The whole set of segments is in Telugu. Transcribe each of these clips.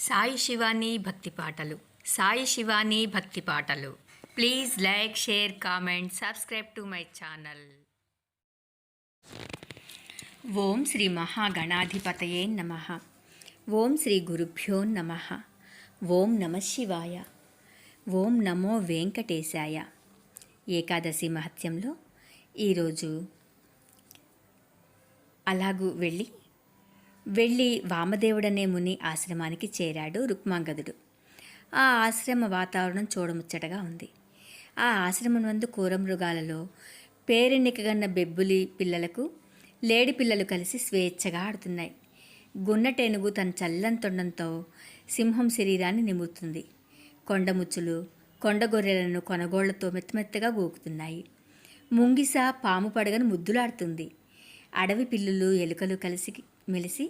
సాయి శివాని భక్తి పాటలు. సాయి శివాని భక్తి పాటలు. Please like share comment subscribe to my channel. Om Shri మహాగణాధిపతయే నమ. ఓం శ్రీ గురుభ్యో నమ. ఓం నమ శివాయ. ఓం నమో వెంకటేశాయ. ఏకాదశి మహత్యంలో ఈరోజు అలాగూ వెళ్ళి వెళ్ళి వామదేవుడనే ముని ఆశ్రమానికి చేరాడు రుక్మాంగదుడు. ఆ ఆశ్రమ వాతావరణం చూడముచ్చటగా ఉంది. ఆ ఆశ్రమం నందు కూరమృగాలలో పేరెన్నికగన్న బెబ్బులి పిల్లలకు లేడి పిల్లలు కలిసి స్వేచ్ఛగా ఆడుతున్నాయి. గున్నటేనుగు తన చల్లని తొండంతో సింహం శరీరాన్ని నిమురుతుంది. కొండముచ్చులు కొండగొర్రెలను కొనగోళ్ళతో మెత్తమెత్తగా గోకుతున్నాయి. ముంగిస పాము పడగను ముద్దులాడుతుంది. అడవి పిల్లులు ఎలుకలు కలిసి మెలిసి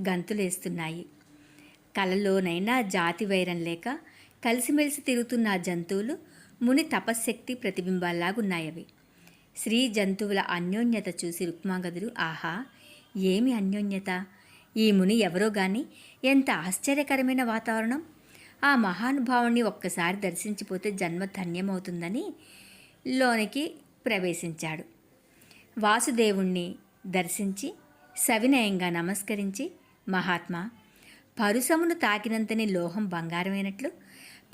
గంతులేస్తున్నాయి. కలలోనైనా జాతి వైరం లేక కలిసిమెలిసి తిరుగుతున్న జంతువులు ముని తపశ్శక్తి ప్రతిబింబాల్లాగున్నాయవి. స్త్రీ జంతువుల అన్యోన్యత చూసి రుక్మాంగదుడు ఆహా ఏమి అన్యోన్యత? ఈ ముని ఎవరో గాని ఎంత ఆశ్చర్యకరమైన వాతావరణం! ఆ మహానుభావుణ్ణి ఒక్కసారి దర్శించిపోతే జన్మ ధన్యమవుతుందని లోనికి ప్రవేశించాడు. వాసుదేవుణ్ణి దర్శించి సవినయంగా నమస్కరించి మహాత్మా పరుసమును తాకినంతనే లోహం బంగారమైనట్లు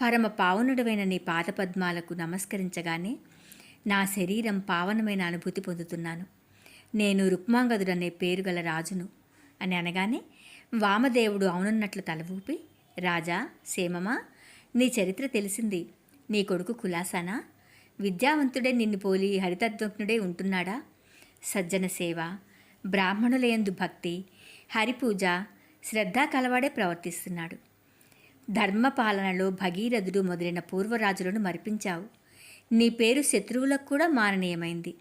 పరమ పావనుడమైన నీ పాదపద్మాలకు నమస్కరించగానే నా శరీరం పావనమైన అనుభూతి పొందుతున్నాను. నేను రుక్మాంగదుడనే పేరు గల రాజును అని అనగానే వామదేవుడు అవునన్నట్లు తల ఊపి రాజా సేమమా నీ చరిత్ర తెలిసింది. నీ కొడుకు కులాసానా? విద్యావంతుడే నిన్ను పోలి హరితత్వజ్ఞుడే ఉంటున్నాడా? సజ్జన సేవ బ్రాహ్మణులయందు భక్తి హరిపూజ శ్రద్ధా కలవాడే ప్రవర్తిస్తున్నాడు. ధర్మపాలనలో భగీరథుడు మొదలైన పూర్వరాజులను మరిపించావు. నీ పేరు శత్రువులకు కూడా మాననీయమైంది.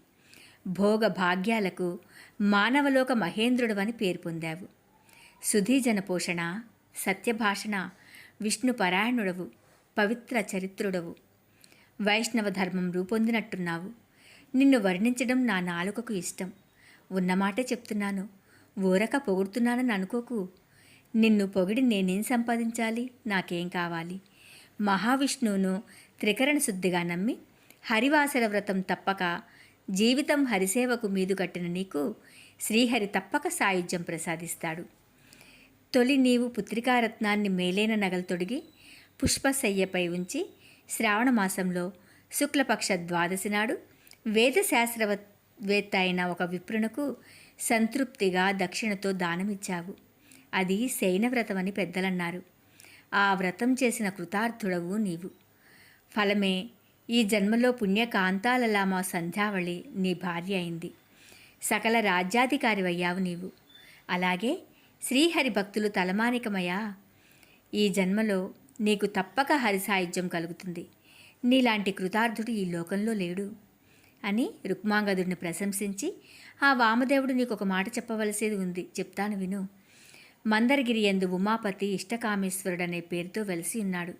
భోగ భాగ్యాలకు మానవలోక మహేంద్రుడవని పేరు పొందావు. సుధీజన పోషణ సత్యభాషణ విష్ణుపరాయణుడవు పవిత్ర చరిత్రుడవు. వైష్ణవ ధర్మం రూపొందినట్టున్నావు. నిన్ను వర్ణించడం నా నాలుకకు ఇష్టం. ఉన్నమాటే చెప్తున్నాను. ఊరక పొగుడుతున్నానని అనుకోకు. నిన్ను పొగిడి నేనేం సంపాదించాలి? నాకేం కావాలి? మహావిష్ణువును త్రికరణ శుద్ధిగా నమ్మి హరివాసర వ్రతం తప్పక జీవితం హరిసేవకు మీదు కట్టిన నీకు శ్రీహరి తప్పక సాయుధ్యం ప్రసాదిస్తాడు. తొలి నీవు పుత్రికారత్నాన్ని మేలైన నగలు తొడిగి పుష్పశయ్యపై ఉంచి శ్రావణ మాసంలో శుక్లపక్ష ద్వాదశి నాడు వేత్త అయిన ఒక విప్రునకు సంతృప్తిగా దక్షిణతో దానమిచ్చావు. అది శయనవ్రతమని పెద్దలన్నారు. ఆ వ్రతం చేసిన కృతార్థుడవు నీవు. ఫలమే ఈ జన్మలో పుణ్యకాంతాలలా మా సంధ్యావళి నీ భార్య అయింది. సకల రాజ్యాధికారివయ్యావు నీవు. అలాగే శ్రీహరి భక్తులు తలమానికమయ్యా. ఈ జన్మలో నీకు తప్పక హరిసాయుధ్యం కలుగుతుంది. నీలాంటి కృతార్థుడు ఈ లోకంలో లేడు. అని రుక్మాంగదుడిని ప్రశంసించి ఆ వామదేవుడు నీకు ఒక మాట చెప్పవలసేది ఉంది. చెప్తాను విను. మందరగిరి ఎందు ఉమాపతి ఇష్టకామేశ్వరుడనే పేరుతో వెలిసి ఉన్నాడు.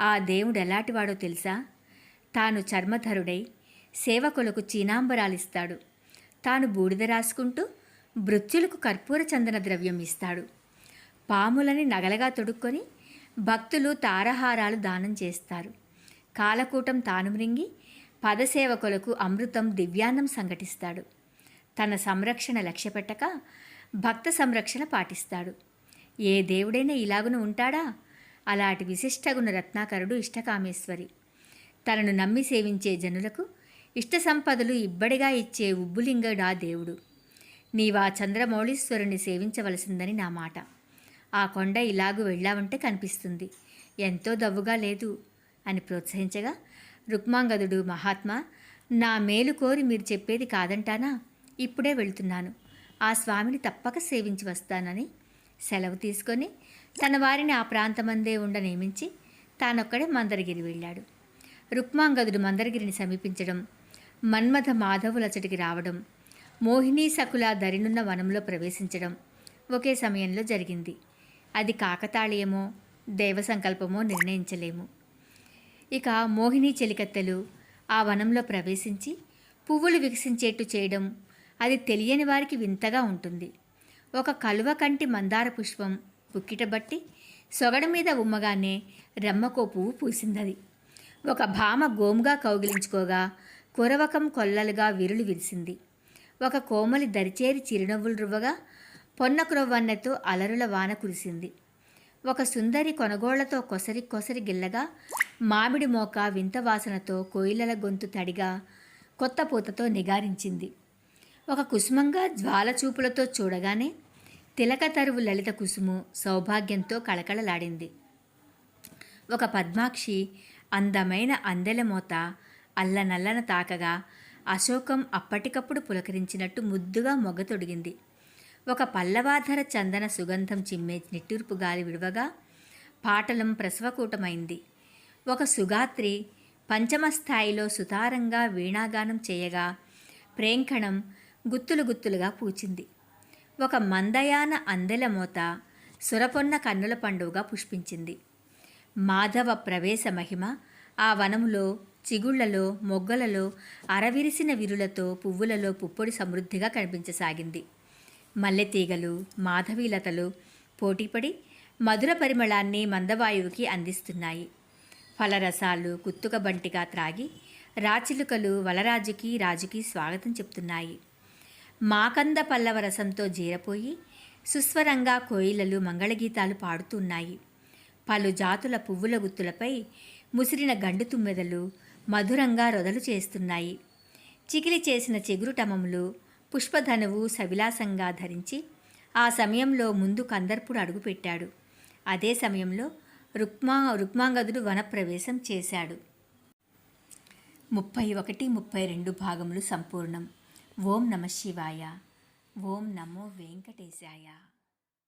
ఆ దేవుడు ఎలాంటివాడో తెలుసా? తాను చర్మధరుడై సేవకులకు చీనాంబరాలిస్తాడు. తాను బూడిద రాసుకుంటూ మృత్యులకు కర్పూర చందన ద్రవ్యం ఇస్తాడు. పాములని నగలగా తొడుక్కొని భక్తులు తారహారాలు దానం చేస్తారు. కాలకూటం తాను మృంగి పదసేవకులకు అమృతం దివ్యాన్నం సంఘటిస్తాడు. తన సంరక్షణ లక్ష్యపెట్టక భక్త సంరక్షణ పాటిస్తాడు. ఏ దేవుడైనా ఇలాగున ఉంటాడా? అలాంటి విశిష్టగుణ రత్నాకరుడు ఇష్టకామేశ్వరి. తనను నమ్మి సేవించే జనులకు ఇష్ట సంపదలు ఇబ్బడిగా ఇచ్చే ఉబ్బులింగడా దేవుడు. నీవా చంద్రమౌళీశ్వరుని సేవించవలసిందని నా మాట. ఆ కొండ ఇలాగు వెళ్ళావంటే కనిపిస్తుంది. ఎంతో దవ్వుగా లేదు అని ప్రోత్సహించగా రుక్మాంగదుడు మహాత్మా నా మేలు కోరి మీరు చెప్పేది కాదంటానా? ఇప్పుడే వెళ్తున్నాను. ఆ స్వామిని తప్పక సేవించి వస్తానని సెలవు తీసుకొని తన వారిని ఆ ప్రాంతమందే ఉండ నియమించి తానొక్కడే మందరగిరి వెళ్ళాడు. రుక్మాంగదుడు మందరగిరిని సమీపించడం మన్మథ మాధవులచటికి రావడం మోహినీ సకుల దరినున్న వనంలో ప్రవేశించడం ఒకే సమయంలో జరిగింది. అది కాకతాళీయమో దైవ సంకల్పమో నిర్ణయించలేము. ఇక మోహిని చెలికత్తెలు ఆ వనంలో ప్రవేశించి పువ్వులు వికసించేట్టు చేయడం అది తెలియని వారికి వింతగా ఉంటుంది. ఒక కలువ కంటి మందార పుష్పం బుక్కిటబట్టి సొగడ మీద ఉమ్మగానే రెమ్మకో పువ్వు పూసిందది. ఒక భామ గోముగా కౌగిలించుకోగా కురవకం కొల్లలుగా విరులు విరిసింది. ఒక కోమలి దరిచేరి చిరునవ్వులు రువ్వగా పొన్న క్రొవ్వన్నెతో అలరుల వాన కురిసింది. ఒక సుందరి కొనగోళ్ళతో కొసరి కొసరి గిల్లగా మామిడి మోక వింత వాసనతో కోయిలల గొంతు తడిగా కొత్త పూతతో నిగారించింది. ఒక కుసుమంగా జ్వాల చూపులతో చూడగానే తిలక తరువు లలిత కుసుము సౌభాగ్యంతో కళకళలాడింది. ఒక పద్మాక్షి అందమైన అందెల మోత అల్లనల్లన తాకగా అశోకం అప్పటికప్పుడు పులకరించినట్టు ముద్దుగా మొగ్గ తొడిగింది. ఒక పల్లవాధర చందన సుగంధం చిమ్మే నిట్టూర్పు గాలి విడవగా పాటలం ప్రసవకూటమైంది. ఒక సుగాత్రి పంచమ స్థాయిలో సుతారంగా వీణాగానం చేయగా ప్రేంఖణం గుత్తులు గుత్తులుగా పూచింది. ఒక మందయాన అందెల మోత సురపొన్న కన్నుల పండుగగా పుష్పించింది. మాధవ ప్రవేశ మహిమ ఆ వనములో చిగుళ్ళలో మొగ్గలలో అరవిరిసిన విరులతో పువ్వులలో పుప్పొడి సమృద్ధిగా కనిపించసాగింది. మల్లెతీగలు మాధవీలతలు పోటీపడి మధుర పరిమళాన్ని మందవాయువుకి అందిస్తున్నాయి. ఫలరసాలు గుత్తుక బంటిగా త్రాగి రాచిలుకలు వలరాజుకి రాజుకి స్వాగతం చెప్తున్నాయి. మాకంద పల్లవ రసంతో జీరపోయి సుస్వరంగా కోయిలలు మంగళగీతాలు పాడుతున్నాయి. పలు జాతుల పువ్వుల గుత్తులపై ముసిరిన గండు తుమ్మెదలు మధురంగా రొదలు చేస్తున్నాయి. చికిలి చేసిన చిగురుటమములు పుష్పధనువు సవిలాసంగా ధరించి ఆ సమయంలో ముందు కందర్పుడు అడుగుపెట్టాడు. అదే సమయంలో రుక్మా రుక్మాంగదుడు వనప్రవేశం చేశాడు. ముప్పై ఒకటి ముప్పై రెండు భాగములు సంపూర్ణం. ఓం నమ శివాయ. ఓం నమో వెంకటేశాయ.